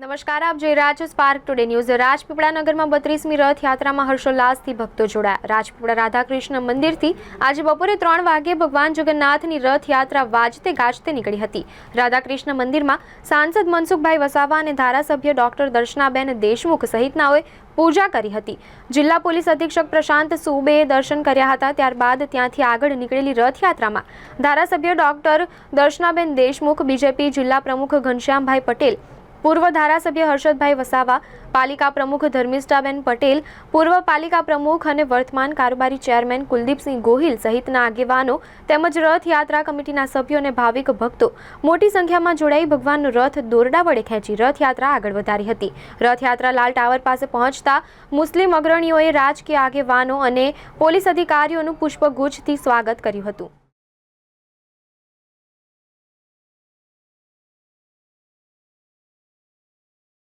નમસ્કાર, આપ જોઈ રહ્યા છો સ્પાર્ક ટુડે ન્યૂઝ રાજપીપળા નગરમાં બત્રીસમી રથયાત્રામાં હર્ષોલ્લાસથી ભક્તો જોડાયા. રાજપીપળા રાધાકૃષ્ણ મંદિરથી આજે બપોરે ત્રણ વાગ્યે ભગવાન જગન્નાથની રથયાત્રા વાજતે ગાજતે નીકળી હતી. રાધાકૃષ્ણ મંદિરમાં સાંસદ મનસુખભાઈ વસાવા અને ધારાસભ્ય ડોક્ટર દર્શનાબેન દેશમુખ સહિતનાઓએ પૂજા કરી હતી. જિલ્લા પોલીસ અધિક્ષક પ્રશાંત સુબેએ દર્શન કર્યા હતા. ત્યારબાદ ત્યાંથી આગળ નીકળેલી રથયાત્રામાં ધારાસભ્ય ડોક્ટર દર્શનાબેન દેશમુખ, બીજેપી જિલ્લા પ્રમુખ ઘનશ્યામભાઈ પટેલ પૂર્વ ધારાસભ્ય હર્ષદભાઈ વસાવા, પાલિકા પ્રમુખ ધર્મિષ્ઠાબેન પટેલ, પૂર્વ પાલિકા પ્રમુખ અને વર્તમાન કારોબારી ચેરમેન કુલદીપસિંહ ગોહિલ સહિતના આગેવાનો તેમજ રથયાત્રા કમિટીના સભ્યો અને ભાવિક ભક્તો મોટી સંખ્યામાં જોડાઈ ભગવાનનો રથ દોરડા વડે ખેંચી રથયાત્રા આગળ વધારી હતી. રથયાત્રા લાલ ટાવર પાસે પહોંચતા મુસ્લિમ અગ્રણીઓએ રાજકીય આગેવાનો અને પોલીસ અધિકારીઓનું પુષ્પગુચ્છથી સ્વાગત કર્યું હતું.